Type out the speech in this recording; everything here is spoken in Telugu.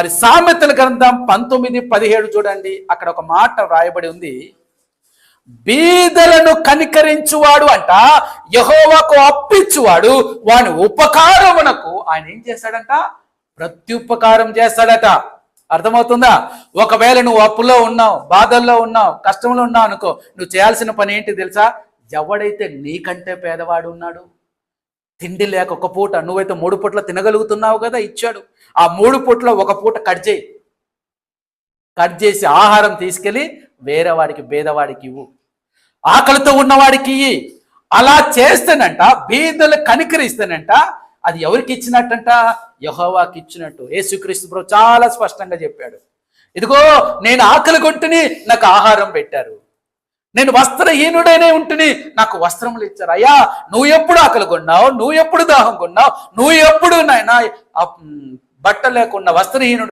మరి సామెతల గ్రంథం పంతొమ్మిది పదిహేడు చూడండి. అక్కడ ఒక మాట వ్రాయబడి ఉంది. బీదలను కనికరించువాడు అంట యహోవాకు అప్పించువాడు వాని ఉపకారమునకు ఆయన ఏం చేస్తాడంట? ప్రత్యుపకారం చేస్తాడట. అర్థమవుతుందా? ఒకవేళ నువ్వు అప్పులో ఉన్నావు బాధల్లో ఉన్నావు కష్టంలో ఉన్నావు అనుకో నువ్వు చేయాల్సిన పని ఏంటి తెలుసా? ఎవడైతే నీకంటే పేదవాడు ఉన్నాడు తిండి లేక ఒక పూట నువ్వైతే మూడు పూట్ల తినగలుగుతున్నావు కదా ఇచ్చాడు. ఆ మూడు పూటలో ఒక పూట కట్ చేయి. కట్ చేసి ఆహారం తీసుకెళ్ళి వేరే వాడికి భేదవాడికి ఇవ్వు. ఆకలితో ఉన్నవాడికి ఇయ్యి. అలా చేస్తేనంట బీదలు కనికరిస్తేనంట అది ఎవరికి ఇచ్చినట్టంట? యహోవాకి ఇచ్చినట్టు. యేసుక్రీస్తు ప్రభు చాలా స్పష్టంగా చెప్పాడు. ఇదిగో నేను ఆకలి కొంటుని నాకు ఆహారం పెట్టారు. నేను వస్త్రహీనుడైనే ఉంటుని నాకు వస్త్రములు ఇచ్చారు. అయ్యా నువ్వు ఎప్పుడు ఆకలి కొన్నావు? నువ్వు ఎప్పుడు దాహం కొన్నావు? నువ్వు ఎప్పుడు నాయన బట్ట లేకుండా వస్త్రహీనుడు